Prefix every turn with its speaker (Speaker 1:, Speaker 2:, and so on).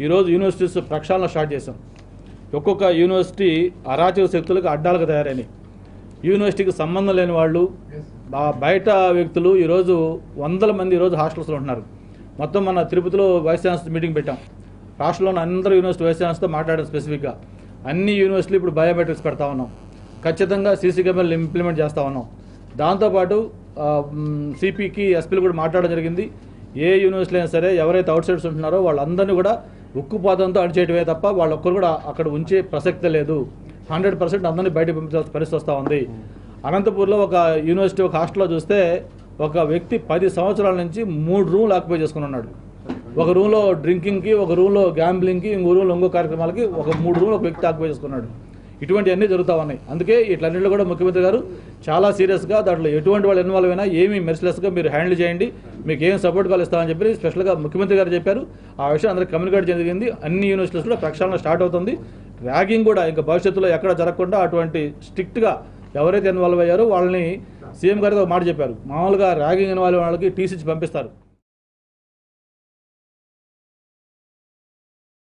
Speaker 1: ఈరోజు యూనివర్సిటీస్ ప్రక్షాళన స్టార్ట్ చేశాం. ఒక్కొక్క యూనివర్సిటీ అరాచక శక్తులకు అడ్డాలకు తయారైనవి యూనివర్సిటీకి సంబంధం లేని వాళ్ళు బయట వ్యక్తులు ఈరోజు వందల మంది ఈరోజు హాస్టల్స్లో ఉంటున్నారు. మొత్తం మన తిరుపతిలో వైస్ ఛాన్సలర్ మీటింగ్ పెట్టాం. రాష్ట్రంలోని అందరూ యూనివర్సిటీ వైస్ ఛాన్సలర్తో మాట్లాడాం స్పెసిఫిక్గా. అన్ని యూనివర్సిటీలు ఇప్పుడు బయోమెట్రిక్స్ పెడతా ఉన్నాం. ఖచ్చితంగా సీసీ కెమెరాలు ఇంప్లిమెంట్ చేస్తా ఉన్నాం. దాంతోపాటు సిపికి ఎస్పీలు కూడా మాట్లాడడం జరిగింది. ఏ యూనివర్సిటీ అయినా సరే ఎవరైతే అవుట్ సైడ్స్ ఉంటున్నారో వాళ్ళందరినీ కూడా ఉక్కుపాతంతో అడిచేయటమే తప్ప వాళ్ళొక్కరు కూడా అక్కడ ఉంచే ప్రసక్తే లేదు. హండ్రెడ్ పర్సెంట్ అందరినీ బయటకు పంపించాల్సిన పరిస్థితి వస్తూ ఉంది. అనంతపూర్లో ఒక యూనివర్సిటీ ఒక హాస్టల్లో చూస్తే ఒక వ్యక్తి పది సంవత్సరాల నుంచి మూడు రూమ్లు ఆక్యుపై చేసుకుని ఉన్నాడు. ఒక రూమ్లో డ్రింకింగ్కి ఒక రూమ్లో గ్యాంబ్లింగ్కి ఇంకో రూమ్లో ఇంకో కార్యక్రమాలకి ఒక మూడు రూమ్లు ఒక వ్యక్తి ఆక్యుపై చేసుకున్నాడు. ఇటువంటివన్నీ జరుగుతూ ఉన్నాయి. అందుకే ఇట్లన్నింటిలో కూడా ముఖ్యమంత్రి గారు చాలా సీరియస్గా దాంట్లో ఎటువంటి వాళ్ళు ఇన్వాల్వ్ అయినా ఏమీ మెర్సిలెస్గా మీరు హ్యాండిల్ చేయండి. మీకు ఏం సపోర్ట్ కాల్ ఇస్తామని చెప్పి స్పెషల్గా ముఖ్యమంత్రి గారు చెప్పారు. ఆ విషయం అందరికి కమ్యూనికేట్ జరిగింది. అన్ని యూనివర్సిటీస్ కూడా ప్రక్షాళన స్టార్ట్ అవుతుంది. ర్యాగింగ్ కూడా ఇంకా భవిష్యత్తులో ఎక్కడ జరగకుండా అటువంటి స్ట్రిక్ట్గా ఎవరైతే ఇన్వాల్వ్ అయ్యారో వాళ్ళని సీఎం గారితో మాట చెప్పారు. మామూలుగా ర్యాగింగ్ ఇన్వాల్వ్ వాళ్ళకి టీసీ పంపిస్తారు.